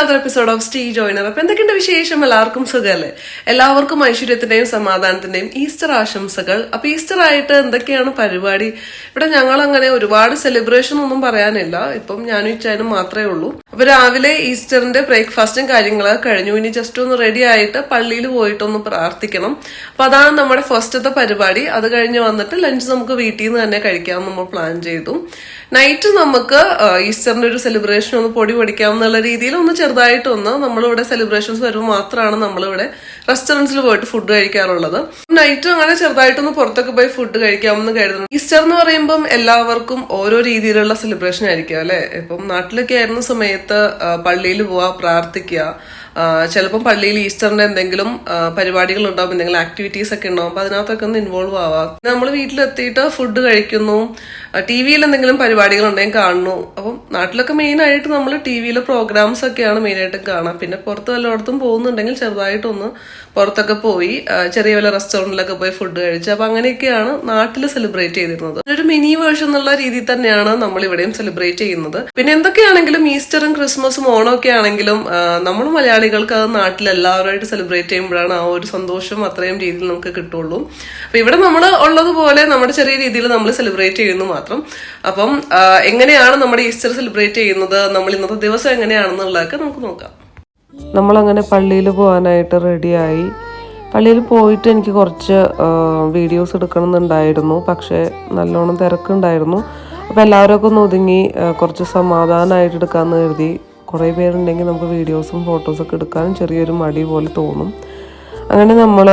Another episode of സ്റ്റീ joiner അപ്പൊ എന്തൊക്കെയുണ്ട് വിശേഷം? എല്ലാവർക്കും സുഖമല്ലേ എല്ലാവർക്കും ഐശ്വര്യത്തിന്റെയും സമാധാനത്തിന്റെയും ഈസ്റ്റർ ആശംസകൾ. അപ്പൊ ഈസ്റ്റർ ആയിട്ട് എന്തൊക്കെയാണ് പരിപാടി? ഇവിടെ ഞങ്ങൾ അങ്ങനെ ഒരുപാട് സെലിബ്രേഷൻ ഒന്നും പറയാനില്ല. ഇപ്പം ഞാനും ഇച്ചാനും മാത്രമേ ഉള്ളൂ. അപ്പൊ രാവിലെ ഈസ്റ്ററിന്റെ ബ്രേക്ക്ഫാസ്റ്റും കാര്യങ്ങളൊക്കെ കഴിഞ്ഞു. ഇനി ജസ്റ്റ് ഒന്ന് റെഡി ആയിട്ട് പള്ളിയിൽ പോയിട്ടൊന്ന് പ്രാർത്ഥിക്കണം. അപ്പൊ അതാണ് നമ്മുടെ ഫസ്റ്റത്തെ പരിപാടി. അത് കഴിഞ്ഞ് വന്നിട്ട് ലഞ്ച് നമുക്ക് വീട്ടിൽ നിന്ന് തന്നെ കഴിക്കാമെന്ന് നമ്മൾ പ്ലാൻ ചെയ്തു. നൈറ്റ് നമുക്ക് ഈസ്റ്ററിന്റെ ഒരു സെലിബ്രേഷൻ ഒന്ന് പൊടി പൊടിക്കാം എന്നുള്ള രീതിയിൽ ഒന്ന് ചെറുതായിട്ടൊന്ന് നമ്മളിവിടെ സെലിബ്രേഷൻസ് വരുമ്പോൾ മാത്രമാണ് നമ്മളിവിടെ റെസ്റ്റോറന്റ്സിൽ പോയിട്ട് ഫുഡ് കഴിക്കാറുള്ളത്. നൈറ്റ് അങ്ങനെ ചെറുതായിട്ടൊന്ന് പുറത്തൊക്കെ പോയി ഫുഡ് കഴിക്കാമെന്ന് കരുതുന്നു. ഈസ്റ്റർ എന്ന് പറയുമ്പം എല്ലാവർക്കും ഓരോ രീതിയിലുള്ള സെലിബ്രേഷൻ ആയിരിക്കും അല്ലെ? ഇപ്പം നാട്ടിലൊക്കെ ആയിരുന്ന സമയത്ത് പള്ളിയിൽ പോവാ പ്രാർത്ഥിക്കുക ചിലപ്പം പള്ളിയിൽ ഈസ്റ്ററിന്റെ എന്തെങ്കിലും പരിപാടികൾ ഉണ്ടാവും എന്തെങ്കിലും ആക്ടിവിറ്റീസ് ഒക്കെ ഉണ്ടാവും അപ്പൊ അതിനകത്തൊക്കെ ഒന്ന് ഇൻവോൾവ് ആവാം. നമ്മൾ വീട്ടിലെത്തിയിട്ട് ഫുഡ് കഴിക്കുന്നു ടി വിയിൽ എന്തെങ്കിലും പരിപാടികൾ ഉണ്ടെങ്കിൽ കാണുന്നു. അപ്പം നാട്ടിലൊക്കെ മെയിൻ ആയിട്ട് നമ്മൾ ടി വിയിലെ പ്രോഗ്രാംസ് ഒക്കെയാണ് മെയിൻ ആയിട്ട് കാണാം. പിന്നെ പുറത്ത് വല്ലയിടത്തും പോകുന്നുണ്ടെങ്കിൽ ചെറുതായിട്ടൊന്ന് പുറത്തൊക്കെ പോയി ചെറിയ വല്ല റെസ്റ്റോറന്റിലൊക്കെ പോയി ഫുഡ് കഴിച്ച്. അപ്പൊ അങ്ങനെയൊക്കെയാണ് നാട്ടിൽ സെലിബ്രേറ്റ് ചെയ്തിരുന്നത്. ഒരു മിനി വേർഷൻ എന്നുള്ള രീതിയിൽ തന്നെയാണ് നമ്മൾ ഇവിടെയും സെലിബ്രേറ്റ് ചെയ്യുന്നത്. പിന്നെ എന്തൊക്കെയാണെങ്കിലും ഈസ്റ്ററും ക്രിസ്മസും ഓണം ഒക്കെ ആണെങ്കിലും നമ്മൾ മലയാളികൾക്ക് അത് നാട്ടിൽ എല്ലാവരുമായിട്ട് സെലിബ്രേറ്റ് ചെയ്യുമ്പോഴാണ് ആ ഒരു സന്തോഷം അത്രയും രീതിയിൽ നമുക്ക് കിട്ടുള്ളൂ. അപ്പൊ ഇവിടെ നമ്മൾ ഉള്ളതുപോലെ നമ്മുടെ ചെറിയ രീതിയിൽ നമ്മൾ സെലിബ്രേറ്റ് ചെയ്യുന്നു മാത്രം. അപ്പം എങ്ങനെയാണ് നമ്മുടെ ഈസ്റ്റർ സെലിബ്രേറ്റ് ചെയ്യുന്നത്? നമ്മൾ ഇന്നത്തെ ദിവസം എങ്ങനെയാണെന്നുള്ളതൊക്കെ നമുക്ക് നോക്കാം. നമ്മളങ്ങനെ പള്ളിയിൽ പോകാനായിട്ട് റെഡിയായി. പള്ളിയിൽ പോയിട്ട് എനിക്ക് കുറച്ച് വീഡിയോസ് എടുക്കണം എന്നുണ്ടായിരുന്നു പക്ഷേ നല്ലോണം തിരക്കുണ്ടായിരുന്നു. അപ്പോൾ എല്ലാവരൊക്കെ ഒന്ന് ഒതുങ്ങി കുറച്ച് സമാധാനമായിട്ട് എടുക്കാമെന്ന് കരുതി. കുറേ പേരുണ്ടെങ്കിൽ നമുക്ക് വീഡിയോസും ഫോട്ടോസൊക്കെ എടുക്കാനും ചെറിയൊരു മടി പോലെ തോന്നും. അങ്ങനെ നമ്മൾ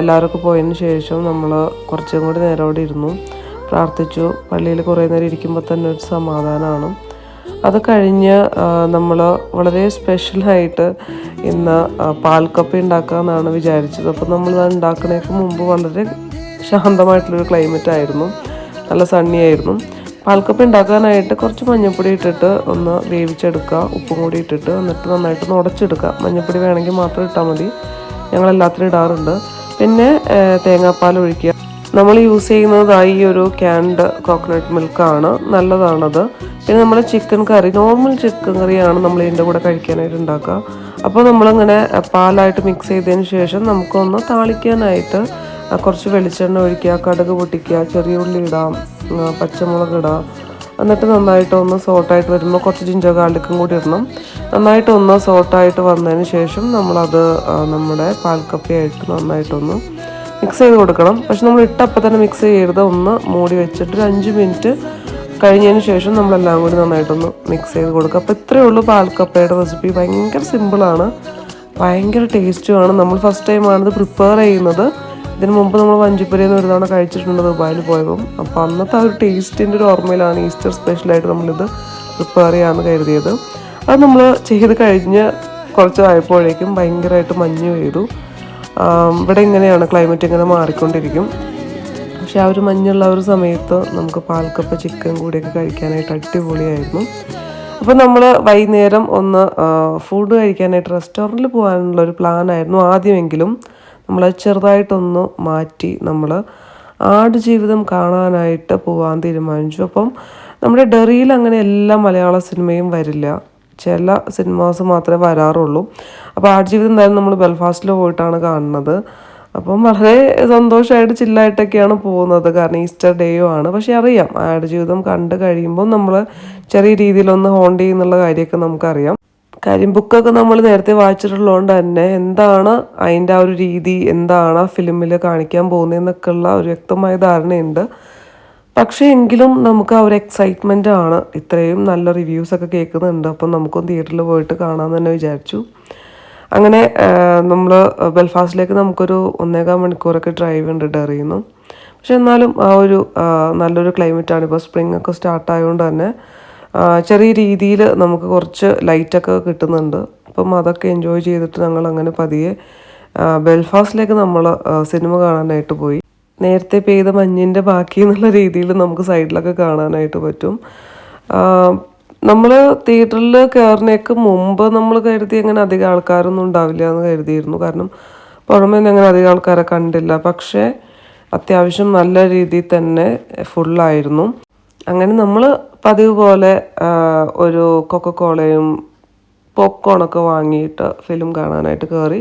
എല്ലാവരൊക്കെ പോയതിന് ശേഷം നമ്മൾ കുറച്ചും കൂടി നേരം അവിടെ ഇരുന്നു. പ്രാർത്ഥിച്ചു. പള്ളിയിൽ കുറേ നേരം ഇരിക്കുമ്പോൾ തന്നെ ഒരു സമാധാനമാണ്. അത് കഴിഞ്ഞ് നമ്മൾ വളരെ സ്പെഷ്യലായിട്ട് ഇന്ന് പാൽക്കപ്പ ഉണ്ടാക്കാമെന്നാണ് വിചാരിച്ചത്. അപ്പോൾ നമ്മൾ അത് ഉണ്ടാക്കുന്നതിന് മുമ്പ് വളരെ ശാന്തമായിട്ടുള്ളൊരു ക്ലൈമറ്റ് ആയിരുന്നു. നല്ല സണ്ണി ആയിരുന്നു. പാൽക്കപ്പ ഉണ്ടാക്കാനായിട്ട് കുറച്ച് മഞ്ഞൾപ്പൊടി ഇട്ടിട്ട് ഒന്ന് വേവിച്ചെടുക്കുക. ഉപ്പും കൂടി ഇട്ടിട്ട് എന്നിട്ട് നന്നായിട്ട് ഒന്ന് ഉടച്ചെടുക്കുക. മഞ്ഞൾപ്പൊടി വേണമെങ്കിൽ മാത്രം ഇട്ടാൽ മതി. ഞങ്ങൾ എല്ലാത്തിലും ഇടാറുണ്ട്. പിന്നെ തേങ്ങാപ്പാൽ ഒഴിക്കുക. നമ്മൾ യൂസ് ചെയ്യുന്നത് ഈ ഒരു ക്യാൻഡ് കോക്കനട്ട് മിൽക്കാണ്. നല്ലതാണത്. പിന്നെ നമ്മൾ ചിക്കൻ കറി നോർമൽ ചിക്കൻ കറിയാണ് നമ്മൾ ഇതിന്റെ കൂടെ കഴിക്കാനായിട്ട് ഉണ്ടാക്കുക. അപ്പോൾ നമ്മളങ്ങനെ പാലായിട്ട് മിക്സ് ചെയ്തതിന് ശേഷം നമുക്കൊന്ന് താളിക്കാനായിട്ട് കുറച്ച് വെളിച്ചെണ്ണ ഒഴിക്കുക കടുക് പൊട്ടിക്കുക ചെറിയ ഉള്ളി ഇടാം പച്ചമുളക് ഇടാം എന്നിട്ട് നന്നായിട്ട് ഒന്ന് സോട്ടായിട്ട് വരുമ്പോൾ കുറച്ച് ജിഞ്ചർ ഗാർലിക്കും കൂടി ഇടണം. നന്നായിട്ടൊന്ന് സോട്ടായിട്ട് വന്നതിന് ശേഷം നമ്മളത് നമ്മുടെ പാൽക്കപ്പയായിട്ട് നന്നായിട്ടൊന്ന് മിക്സ് ചെയ്ത് കൊടുക്കണം. പക്ഷെ നമ്മൾ ഇട്ടപ്പം തന്നെ മിക്സ് ചെയ്യരുത്. ഒന്ന് മൂടി വെച്ചിട്ട് ഒരു അഞ്ച് മിനിറ്റ് കഴിഞ്ഞതിന് ശേഷം നമ്മളെല്ലാം കൂടി നന്നായിട്ടൊന്ന് മിക്സ് ചെയ്ത് കൊടുക്കുക. അപ്പോൾ ഇത്രയേ ഉള്ളൂ പാൽക്കപ്പയുടെ റെസിപ്പി ഭയങ്കര സിമ്പിളാണ് ഭയങ്കര ടേസ്റ്റുമാണ് നമ്മൾ ഫസ്റ്റ് ടൈമാണ് ഇത് പ്രിപ്പയർ ചെയ്യുന്നത്. ഇതിന് മുമ്പ് നമ്മൾ വഞ്ചിപ്പുരയിൽ നിന്ന് ഒരു തവണ കഴിച്ചിട്ടുണ്ട് ദുബായിൽ പോയപ്പം. അപ്പോൾ അന്നത്തെ ആ ഒരു ടേസ്റ്റിന്റെ ഒരു ഓർമ്മയിലാണ് ഈസ്റ്റർ സ്പെഷ്യലായിട്ട് നമ്മളിത് പ്രിപ്പയർ ചെയ്യാമെന്ന് കരുതിയത്. അത് നമ്മൾ ചെയ്ത് കഴിഞ്ഞ് കുറച്ച് ആയപ്പോഴേക്കും ഭയങ്കരമായിട്ട് മഞ്ഞ് ആം, ഇവിടെ ഇങ്ങനെയാണ് ക്ലൈമറ്റ് ഇങ്ങനെ മാറിക്കൊണ്ടിരിക്കും. പക്ഷെ ആ ഒരു മഞ്ഞുള്ള ഒരു സമയത്ത് നമുക്ക് പാൽക്കപ്പ ചിക്കൻ കൂടിയൊക്കെ കഴിക്കാനായിട്ട് അടിപൊളിയായിരുന്നു. അപ്പോൾ നമ്മൾ വൈകുന്നേരം ഒന്ന് ഫുഡ് കഴിക്കാനായിട്ട് റെസ്റ്റോറന്റിൽ പോകാനുള്ള ഒരു പ്ലാനായിരുന്നു ആദ്യമെങ്കിലും. നമ്മൾ ചെറുതായിട്ടൊന്ന് മാറ്റി നമ്മൾ ആട് ജീവിതം കാണാനായിട്ട് പോകാൻ തീരുമാനിച്ചു. അപ്പം നമ്മുടെ ഡെറിയിൽ അങ്ങനെ എല്ലാ മലയാള സിനിമയും വരില്ല. ചില സിനിമാസ് മാത്രമേ വരാറുള്ളൂ. അപ്പോൾ ആടുജീവിതം എന്തായാലും നമ്മൾ ബെൽഫാസ്റ്റിൽ പോയിട്ടാണ് കാണുന്നത്. അപ്പം വളരെ സന്തോഷമായിട്ട് ചില്ലായിട്ടൊക്കെയാണ് പോകുന്നത്. കാരണം ഈസ്റ്റർ ഡേയോ ആണ്. പക്ഷെ അറിയാം ആടുജീവിതം കണ്ട് കഴിയുമ്പോൾ നമ്മൾ ചെറിയ രീതിയിലൊന്ന് ഹോണ്ട് ചെയ്യുന്നുള്ള കാര്യമൊക്കെ നമുക്കറിയാം. കാര്യം ബുക്കൊക്കെ നമ്മൾ നേരത്തെ വായിച്ചിട്ടുള്ളതുകൊണ്ട് തന്നെ എന്താണ് അതിന്റെ ആ ഒരു രീതി എന്താണ് ആ ഫിലിമിൽ കാണിക്കാൻ പോകുന്നതെന്നൊക്കെയുള്ള ഒരു വ്യക്തമായ ധാരണയുണ്ട്. പക്ഷേ എങ്കിലും നമുക്ക് ആ ഒരു എക്സൈറ്റ്മെന്റ് ആണ്. ഇത്രയും നല്ല റിവ്യൂസ് ഒക്കെ കേൾക്കുന്നുണ്ട്. അപ്പം നമുക്കും തിയേറ്ററിൽ പോയിട്ട് കാണാൻ തന്നെ വിചാരിച്ചു. അങ്ങനെ നമ്മൾ ബെൽഫാസ്റ്റിലേക്ക് നമുക്കൊരു ഒന്നേകാൽ മണിക്കൂറൊക്കെ ഡ്രൈവ് ഉണ്ട് ഡെറിയിൽ നിന്നും പക്ഷെ എന്നാലും ആ ഒരു നല്ലൊരു ക്ലൈമറ്റാണ് ഇപ്പോൾ സ്പ്രിംഗ് ഒക്കെ സ്റ്റാർട്ട് ആയതുകൊണ്ട് തന്നെ ചെറിയ രീതിയിൽ നമുക്ക് കുറച്ച് ലൈറ്റൊക്കെ കിട്ടുന്നുണ്ട്. അപ്പം അതൊക്കെ എൻജോയ് ചെയ്തിട്ട് ഞങ്ങൾ അങ്ങനെ പതിയെ ബെൽഫാസ്റ്റിലേക്ക് നമ്മൾ സിനിമ കാണാനായിട്ട് പോയി. നേരത്തെ പെയ്ത മഞ്ഞിന്റെ ബാക്കി എന്നുള്ള രീതിയിൽ നമുക്ക് സൈഡിലൊക്കെ കാണാനായിട്ട് പറ്റും. നമ്മൾ തിയേറ്ററിൽ കയറുന്നേക്ക് മുമ്പ് നമ്മൾ കരുതി അങ്ങനെ അധികം ആൾക്കാരൊന്നും ഉണ്ടാവില്ല എന്ന് കരുതിയിരുന്നു. കാരണം പുറമേ നിന്ന് അങ്ങനെ അധികം ആൾക്കാരെ കണ്ടില്ല. പക്ഷേ അത്യാവശ്യം നല്ല രീതിയിൽ തന്നെ ഫുള്ളായിരുന്നു അങ്ങനെ നമ്മൾ പതിവ് പോലെ ഒരു കൊക്കക്കോളയും പോപ്കോണൊക്കെ വാങ്ങിയിട്ട് ഫിലിം കാണാനായിട്ട് കയറി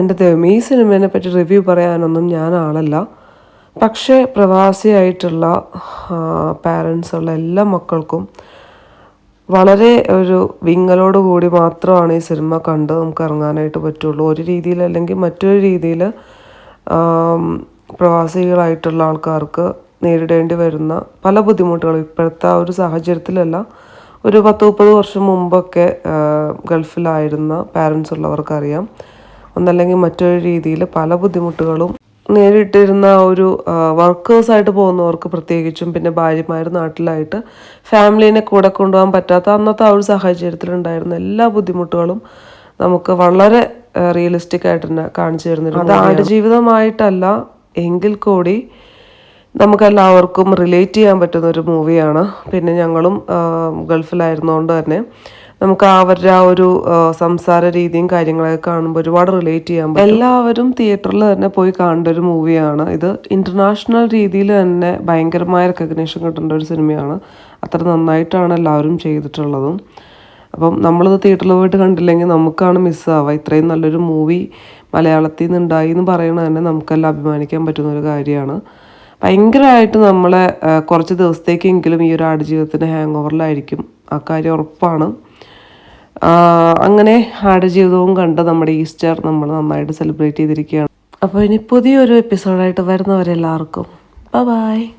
എന്റെ ദൈവമേ ഈ സിനിമേനെ പറ്റി റിവ്യൂ പറയാനൊന്നും ഞാൻ ആളല്ല. പക്ഷേ പ്രവാസിയായിട്ടുള്ള പാരൻസുള്ള എല്ലാ മക്കൾക്കും വളരെ ഒരു വിങ്ങലോട് കൂടി മാത്രമാണ് ഈ സിനിമ കണ്ട് നമുക്ക് ഇറങ്ങാനായിട്ട് പറ്റുള്ളൂ. ഒരു രീതിയിൽ അല്ലെങ്കിൽ മറ്റൊരു രീതിയിൽ പ്രവാസികളായിട്ടുള്ള ആൾക്കാർക്ക് നേരിടേണ്ടി വരുന്ന പല ബുദ്ധിമുട്ടുകളും ഇപ്പോഴത്തെ ആ ഒരു സാഹചര്യത്തിലല്ല. ഒരു പത്ത് മുപ്പത് വർഷം മുമ്പൊക്കെ ഗൾഫിലായിരുന്ന പാരൻസ് ഉള്ളവർക്കറിയാം. ഒന്നല്ലെങ്കിൽ മറ്റൊരു രീതിയിൽ പല ബുദ്ധിമുട്ടുകളും നേരിട്ടിരുന്ന ഒരു വർക്കേഴ്സായിട്ട് പോകുന്നവർക്ക് പ്രത്യേകിച്ചും പിന്നെ ഭാര്യമാർ നാട്ടിലായിട്ട് ഫാമിലീനെ കൂടെ കൊണ്ടുപോകാൻ പറ്റാത്ത അന്നത്തെ ആ ഒരു സാഹചര്യത്തിലുണ്ടായിരുന്ന എല്ലാ ബുദ്ധിമുട്ടുകളും നമുക്ക് വളരെ റിയലിസ്റ്റിക് ആയിട്ട് തന്നെ കാണിച്ചു തരുന്നുണ്ട് അത് ആടുജീവിതമായിട്ടല്ല എങ്കിൽ കൂടി നമുക്കെല്ലാവർക്കും റിലേറ്റ് ചെയ്യാൻ പറ്റുന്ന ഒരു മൂവിയാണ് പിന്നെ ഞങ്ങളും ഗൾഫിലായിരുന്നുകൊണ്ട് തന്നെ നമുക്ക് അവരുടെ ആ ഒരു സംസാര രീതിയും കാര്യങ്ങളൊക്കെ കാണുമ്പോൾ ഒരുപാട് റിലേറ്റ് ചെയ്യാൻ പറ്റും. എല്ലാവരും തിയേറ്ററിൽ തന്നെ പോയി കാണേണ്ട ഒരു മൂവിയാണ് ഇത് ഇന്റർനാഷണൽ രീതിയിൽ തന്നെ ഭയങ്കരമായ റെക്കഗ്നേഷൻ കിട്ടേണ്ട ഒരു സിനിമയാണ് അത്ര നന്നായിട്ടാണ് എല്ലാവരും ചെയ്തിട്ടുള്ളതും. അപ്പം നമ്മളിത് തിയേറ്ററിൽ പോയിട്ട് കണ്ടില്ലെങ്കിൽ നമുക്കാണ് മിസ്സാവുക ഇത്രയും നല്ലൊരു മൂവി മലയാളത്തിൽ നിന്ന് ഉണ്ടായി എന്ന് പറയുന്നത് തന്നെ നമുക്കെല്ലാം അഭിമാനിക്കാൻ പറ്റുന്ന ഒരു കാര്യമാണ്. ഭയങ്കരമായിട്ട് നമ്മളെ കുറച്ച് ദിവസത്തേക്കെങ്കിലും ഈ ഒരു ആടുജീവിതത്തിന്റെ ഹാങ് ഓവറിലായിരിക്കും ആ കാര്യം ഉറപ്പാണ്. അങ്ങനെ ആടുജീവിതവും കണ്ട് നമ്മുടെ ഈസ്റ്റർ നമ്മൾ നന്നായിട്ട് സെലിബ്രേറ്റ് ചെയ്തിരിക്കുകയാണ്. അപ്പോൾ ഇനി പുതിയൊരു എപ്പിസോഡായിട്ട് വരുന്നവരെല്ലാവർക്കും. ബൈ